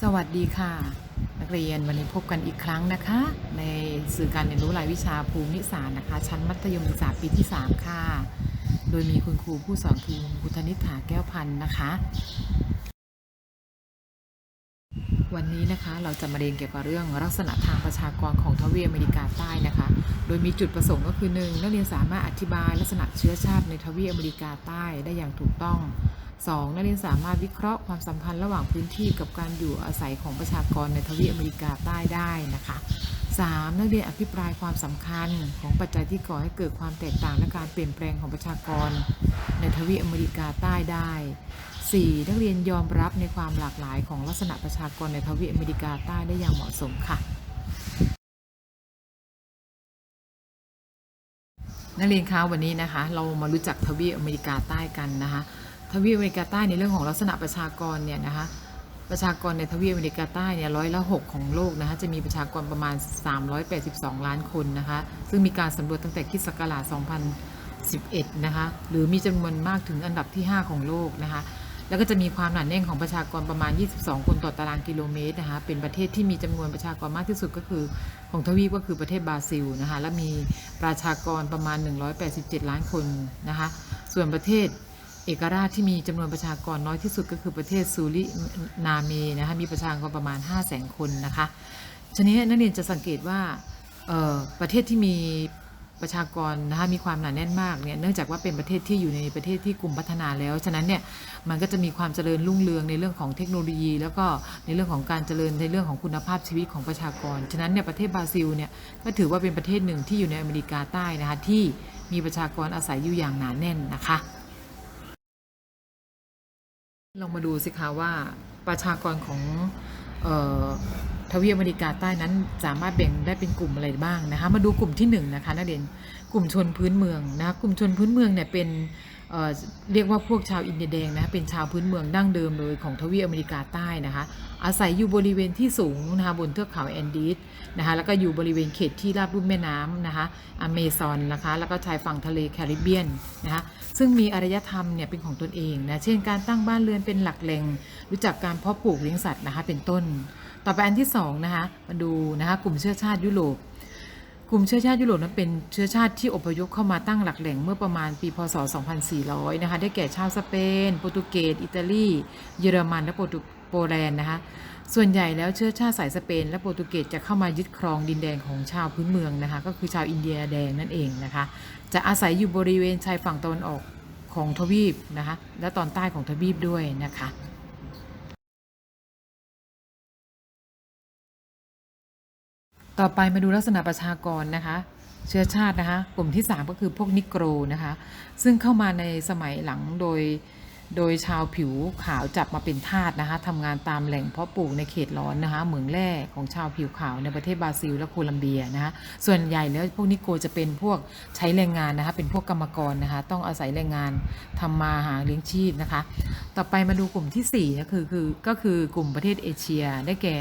สวัสดีค่ะ นักเรียนวันนี้พบกันอีกครั้งนะคะ ในสื่อการเรียนรู้รายวิชาภูมิศาสตร์นะคะ ชั้นมัธยมศึกษาปีที่ 3 ค่ะ โดยมีคุณครูผู้สอนคือคุณพุทธนิษฐาแก้วพันธ์นะคะ วันนี้นะคะเราจะมาเรียนเกี่ยวกับเรื่องลักษณะทางประชากรของทวีปอเมริกาใต้นะคะ โดยมีจุดประสงค์ก็คือหนึ่งนักเรียนสามารถอธิบายลักษณะเชื้อชาติในทวีปอเมริกาใต้ได้อย่างถูกต้อง 2. นักเรียนสามารถวิเคราะห์ความสัมพันธ์ระหว่างพื้นที่กับการอยู่อาศัยของประชากรในทวีปอเมริกาใต้ได้นะคะ 3. นักเรียนอภิปรายความสำคัญของปัจจัยที่ก่อให้เกิดความแตกต่างและการเปลี่ยนแปลงของประชากร ในทวีปอเมริกาใต้ได้ 4. นักเรียนยอมรับในความหลากหลายของลักษณะประชากรในทวีปอเมริกาใต้ได้อย่างเหมาะสมค่ะนักเรียนคะวันนี้นะคะ เรามารู้จักทวีปอเมริกาใต้กันนะคะ ทวีปอเมริกาใต้ในเรื่องของลักษณะประชากรเนี่ยนะคะประชากรในทวีปอเมริกาใต้เนี่ยร้อยละ6ของโลกนะคะจะมีประชากรประมาณ 382 ล้านคนนะคะซึ่งมีการสำรวจตั้งแต่คริสต์ศักราช2011นะคะหรือมีจำนวนมากถึงอันดับที่ 5 ของโลกนะคะแล้วก็จะมีความหนาแน่นของประชากรประมาณ 22 คนต่อตารางกิโลเมตรนะคะเป็นประเทศที่มีจำนวนประชากรมากที่สุดก็คือของทวีปก็คือประเทศบราซิลนะคะและมีประชากรประมาณ 187 ล้านคนนะคะส่วนประเทศ เอกราชที่มีจำนวนประชากรน้อยที่สุดก็คือประเทศซูรินาเมนะคะมีประชากรประมาณ 5 0 0 0 0 0 คนนะคะฉะนี้นักเรียนจะสังเกตว่าประเทศที่มีประชากรนะคะมีความหนาแน่นมากเนี่ยเนื่องจากว่าเป็นประเทศที่อยู่ในประเทศที่กลุ่มพัฒนาแล้ว ฉะนั้นเนี่ยมันก็จะมีความเจริญรุ่งเรืองในเรื่องของเทคโนโลยี แล้วก็ในเรื่องของการเจริญในเรื่องของคุณภาพชีวิตของประชากร ฉะนั้นเนี่ยประเทศบราซิลเนี่ยก็ถือว่าเป็นประเทศหนึ่งที่อยู่ในอเมริกาใต้นะคะที่มีประชากรอาศัยอยู่อย่างหนาแน่นนะคะ ลองมาดูสิคะว่าประชากรของออทวีปอเมริกาใต้นั้นสามารถแบ่งได้เป็นกลุ่มอะไรบ้างนะคะ มาดูกลุ่มที่1นงนะคะนักเรียนกลุ่มชนพื้นเมืองนะคะกลุ่มชนพื้นเมืองเนี่ยเป็น เเรียกว่าพวกชาวอินเดียแดงนะเป็นชาวพื้นเมืองดั้งเดิมเลยของทวีปอเมริกาใต้นะคะอาศัยอยู่บริเวณที่สูงนะคะบนเทือกเขาแอนดีสนะคะแล้วก็อยู่บริเวณเขตที่ราบลุ่มแม่น้ำนะคะอเมซอนนะคะแล้วก็ชายฝั่งทะเลแคริบเบียนนะคะซึ่งมีอารยธรรมเนี่ยเป็นของตนเองนะเช่นการตั้งบ้านเรือนเป็นหลักแหล่งรู้จักการเพาะปลูกเลี้ยงสัตว์นะคะเป็นต้น ต่อไปอันที่สองนะคะมาดูนะคะกลุ่มเชื้อชาติยุโรป กลุ่มเชื้อชาติยุโรปนั้นเป็นเชื้อชาติที่อพยพเข้ามาตั้งหลักแหล่งเมื่อประมาณปีพศ 2400 นะคะ ได้แก่ชาวสเปน โปรตุเกส อิตาลี เยอรมัน และโปรตุโปแลนด์นะคะ ส่วนใหญ่แล้วเชื้อชาติสายสเปน และโปรตุเกสจะเข้ามายึดครองดินแดนของชาวพื้นเมืองนะคะ ก็คือชาวอินเดียแดงนั่นเองนะคะ จะอาศัยอยู่บริเวณชายฝั่งตะวันออกของทวีปนะคะ และตอนใต้ของทวีปด้วยนะคะ ต่อไปมาดูลักษณะประชากรนะคะ เชื้อชาตินะคะ กลุ่มที่ 3 ก็คือพวกนิโกรนะคะ ซึ่งเข้ามาในสมัยหลังโดยโดยชาวผิวขาวจับมาเป็นทาสนะคะทำงานตามแหล่งเพาะปลูกในเขตร้อนนะคะเหมืองแร่ของชาวผิวขาวในประเทศบราซิลและโคลัมเบียนะคะส่วนใหญ่แล้วพวกนิโกรจะเป็นพวกใช้แรงงานนะคะเป็นพวกกรรมกรนะคะต้องอาศัยแรงงานทำมาหาเลี้ยงชีพนะคะ ต่อไปมาดูกลุ่มที่4นะคือคือก็คือกลุ่มประเทศเอเชียได้แก่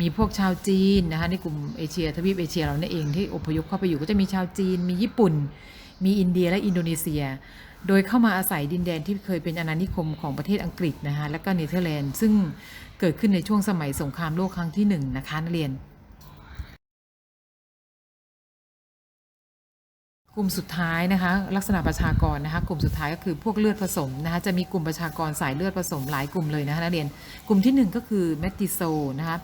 มีพวกชาวจีนนะคะในกลุ่มเอเชียทวีปเอเชียเราเนี่ยเองที่อพยพเข้าไปอยู่ก็จะมีชาวจีน มีญี่ปุ่น มีอินเดียและอินโดนีเซีย โดยเข้ามาอาศัยดินแดนที่เคยเป็นอาณานิคมของประเทศอังกฤษนะคะและก็เนเธอร์แลนด์ซึ่งเกิดขึ้นในช่วงสมัยสงครามโลกครั้งที่หนึ่งนะคะนักเรียน ลุ่มสุดท้ายนะคะ ลักษณะประชากรนะคะ กลุ่มสุดท้ายก็คือพวกเลือดผสมนะคะ จะมีกลุ่มประชากรสายเลือดผสมหลายกลุ่มเลยนะคะนักเรียน กลุ่มที่หนึ่งก็คือแมติโซนะคะ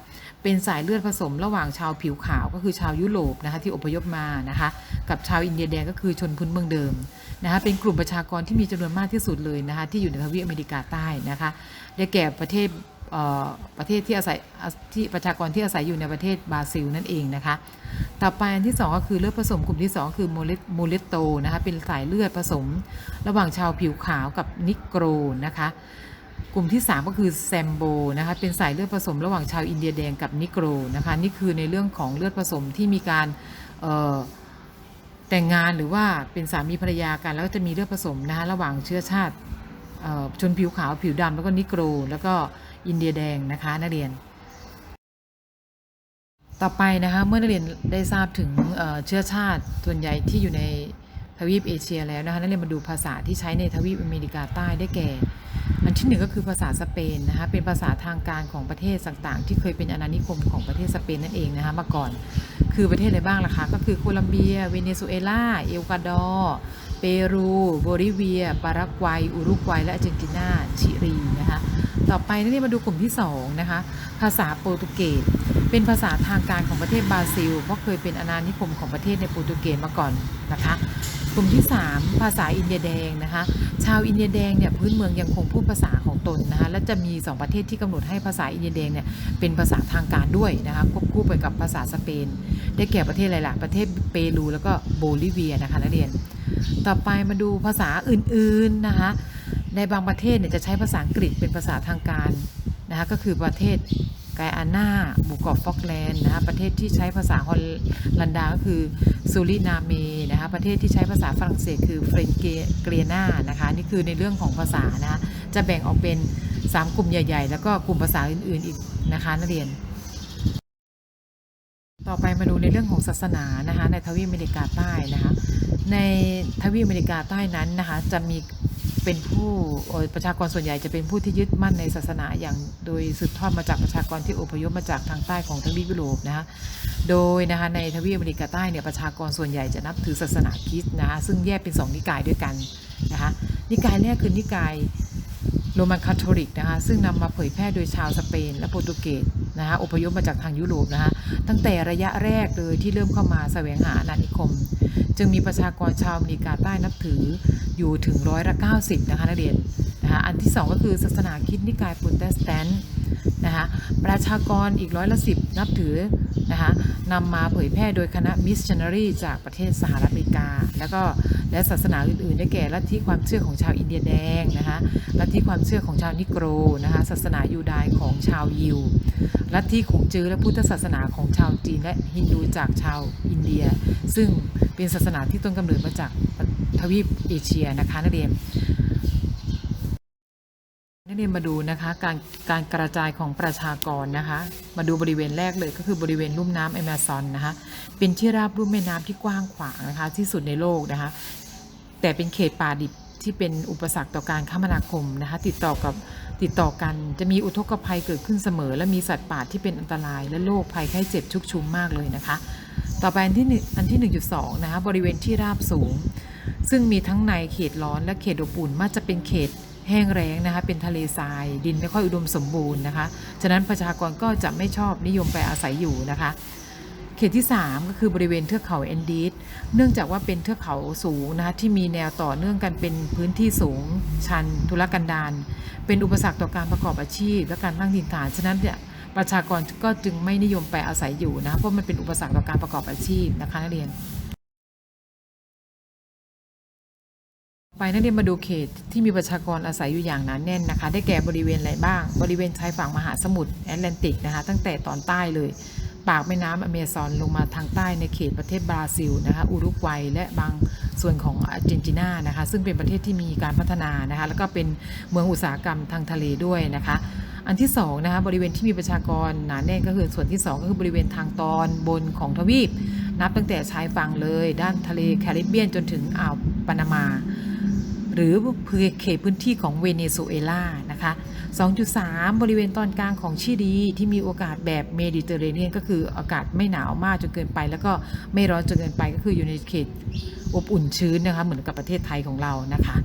เป็นสายเลือดผสมระหว่างชาวผิวขาวก็คือชาวยุโรปนะคะที่อพยพมานะคะ กับชาวอินเดียแดงก็คือชนพื้นเมืองเดิมนะคะ เป็นกลุ่มประชากรที่มีจำนวนมากที่สุดเลยนะคะที่อยู่ในทวีปอเมริกาใต้นะคะ ได้แก่ประเทศ ประเทศที่อาศัยที่ประชากรที่อาศัยอยู่ในประเทศบราซิลนั่นเองนะคะ ต่อไปอันที่ 2 ก็คือเลือดผสมกลุ่มที่ 2 คือโมเลโมเลโตนะคะเป็นสายเลือดผสม ระหว่างชาวผิวขาวกับนิโกรนะคะกลุ่มที่ 3 ก็คือแซมโบนะคะเป็นสายเลือดผสมระหว่างชาวอินเดียแดงกับนิโกรนะคะนี่คือในเรื่องของเลือดผสมที่มีการแต่งงานหรือว่าเป็นสามีภรรยากัน แล้วก็จะมีเลือดผสมนะคะระหว่างเชื้อชาติชนผิวขาวผิวดำแล้วก็นิโกรแล้วก็ อินเดียแดงนะคะนักเรียน ต่อไปนะคะเมื่อนักเรียนได้ทราบถึงเชื้อชาติส่วนใหญ่ที่อยู่ในทวีปเอเชียแล้วนะคะนักเรียนมาดูภาษาที่ใช้ในทวีปอเมริกาใต้ได้แก่ อันที่หนึ่งก็คือภาษาสเปนนะคะเป็นภาษาทางการของประเทศต่างๆ ที่เคยเป็นอาณานิคมของประเทศสเปนนั่นเองนะคะเมื่อก่อน คือประเทศอะไรบ้างล่ะคะ ก็คือโคลัมเบีย เวเนซุเอลา เอลกวาดอร์เปรูโบลิเวีย ปารากวัย อุรุกวัย และอาร์เจนตินา ชิลีนะคะ ต่อไปนี่มาดูกลุ่มที่2นะคะภาษาโปรตุเกสเป็นภาษาทางการของประเทศบราซิล เพราะเคยเป็นอาณานิคมของประเทศในโปรตุเกสมาก่อนนะคะกลุ่มที่ 3 ภาษาอินเดียแดงนะคะ ชาวอินเดียแดงเนี่ยพื้นเมืองยังคงพูดภาษาของตนนะคะและจะมี 2 ประเทศที่กำหนดให้ภาษาอินเดียแดงเนี่ยเป็นภาษาทางการด้วยนะคะควบคู่ไปกับภาษาสเปน ได้แก่ประเทศอะไรล่ะประเทศเปรูแล้วก็โบลิเวียนะคะนักเรียน ต่อไปมาดูภาษาอื่นๆนะคะ ในบางประเทศเนี่ยจะใช้ภาษาอังกฤษเป็นภาษาทางการนะคะก็คือประเทศไกอาน่าหมู่เกาะฟอกแลนด์นะคะประเทศที่ใช้ภาษาฮอลแลนดาก็คือซูรินาเมนะคะประเทศที่ใช้ภาษาฝรั่งเศสคือเฟรนเกเรียนานะคะนี่คือในเรื่องของภาษานะคะจะแบ่งออกเป็น 3 กลุ่มใหญ่ ๆ แล้วก็กลุ่มภาษาอื่นๆอีกนะคะนักเรียน ต่อไปมาดูในเรื่องของศาสนานะคะในทวีปอเมริกาใต้นะคะในทวีปอเมริกาใต้นั้นนะคะจะมี เป็นผู้ประชากรส่วนใหญ่จะเป็นผู้ที่ยึดมั่นในศาสนาอย่างโดยสืบทอดมาจากประชากรที่อพยพมาจากทางใต้ของทวีปยุโรปนะคะโดยนะคะในทวีปอเมริกาใต้เนี่ยประชากรส่วนใหญ่จะนับถือศาสนาคริสต์นะคะซึ่งแยกเป็นสองนิกายด้วยกันนะคะนิกายแรกคือนิกายโรมันคาทอลิกนะคะซึ่งนำมาเผยแพร่โดยชาวสเปน และโปรตุเกสนะคะอพยพมาจากทางยุโรปนะคะตั้งแต่ระยะแรกเลยที่เริ่มเข้ามาแสวงหาอาณานิคม จึงมีประชากรชาวอเมริกาใต้นับถือ อยู่ถึงร้อยละ90 นะคะนักเรียนนะคะอันที่ 2 ก็คือศาสนาคริสต์นิกายโปรเตสแตนต์นะคะประชากรอีกร้อยละสิบนับถือนะคะนำมาเผยแพร่โดยคณะมิสชันนารีจากประเทศสหรัฐอเมริกา แล้วก็และศาสนาอื่นๆ ได้แก่ลัทธิความเชื่อของชาวอินเดียแดงนะคะลัทธิความเชื่อของชาวนิโกรนะคะศาสนายูดายของชาวยิวลัทธิขงจื้อและพุทธศาสนาของชาวจีนและฮินดูจากชาวอินเดีย ซึ่งเป็นศาสนาที่ต้นกำเนิดมาจาก ทวีปเอเชียนะคะนักเรียนนักเรียนมาดูนะคะการการกระจายของประชากรนะคะ มาดูบริเวณแรกเลยก็คือบริเวณลุ่มน้ำแอมะซอนนะคะเป็นที่ราบลุ่มแม่น้ำที่กว้างขวางนะคะที่สุดในโลกนะคะ แต่เป็นเขตป่าดิบที่เป็นอุปสรรคต่อการคมนาคมนะคะ ติดต่อกับติดต่อกันจะมีอุทกภัยเกิดขึ้นเสมอ และมีสัตว์ป่าที่เป็นอันตราย และโรคภัยไข้เจ็บชุกชุมมากเลยนะคะ ต่อไปอันที่หนึ่งอันที่1.2นะคะบริเวณที่ราบสูง ซึ่งมีทั้งในเขตร้อนและเขตอบอุ่นมักจะเป็นเขตแห้งแล้งนะคะ เป็นทะเลทราย ดินไม่ค่อยอุดมสมบูรณ์นะคะ ฉะนั้นประชากรก็จะไม่ชอบนิยมไปอาศัยอยู่นะคะ เขตที่ 3 ก็คือบริเวณเทือกเขาแอนดีส เนื่องจากว่าเป็นเทือกเขาสูงนะคะที่มีแนวต่อเนื่องกันเป็นพื้นที่สูง ชัน ทุรกันดาร เป็นอุปสรรคต่อการประกอบอาชีพ และการตั้งถิ่นฐาน ฉะนั้นเนี่ยประชากรก็จึงไม่นิยมไปอาศัยอยู่นะ เพราะมันเป็นอุปสรรคต่อการประกอบอาชีพนะคะนักเรียน ไปนักเรียนมาดูเขตที่มีประชากรอาศัยอยู่อย่างหนานแน่นนะคะ ได้แก่บริเวณอะไรบ้าง บริเวณชายฝั่งมหาสมุทรแอตแลนติกนะคะ ตั้งแต่ตอนใต้เลย ปากแม่น้ำอเมซอนลงมาทางใต้ในเขตประเทศบราซิลนะคะอุรุกวัยและบางส่วนของอาร์เจนตินานะคะ ซึ่งเป็นประเทศที่มีการพัฒนานะคะ แล้วก็เป็นเมืองอุตสาหกรรมทางทะเลด้วยนะคะอันที่สองนะคะบริเวณที่มีประชากรหนาแน่นก็คือส่วนที่สองก็คือบริเวณทางตอนบนของทวีป นับตั้งแต่ชายฝั่งเลย ด้านทะเลแคริบเบียนจนถึงอ่าวปานามา หรือเขตพื้นที่ของเวเนซุเอลานะคะ 2.3 บริเวณตอนกลางของชิลีที่มีโอกาสแบบเมดิเตอร์เรเนียนก็คืออากาศไม่หนาวมากจนเกินไป แล้วก็ไม่ร้อนจนเกินไปก็คืออยู่ในเขตอบอุ่นชื้นนะคะเหมือนกับประเทศไทยของเรานะคะ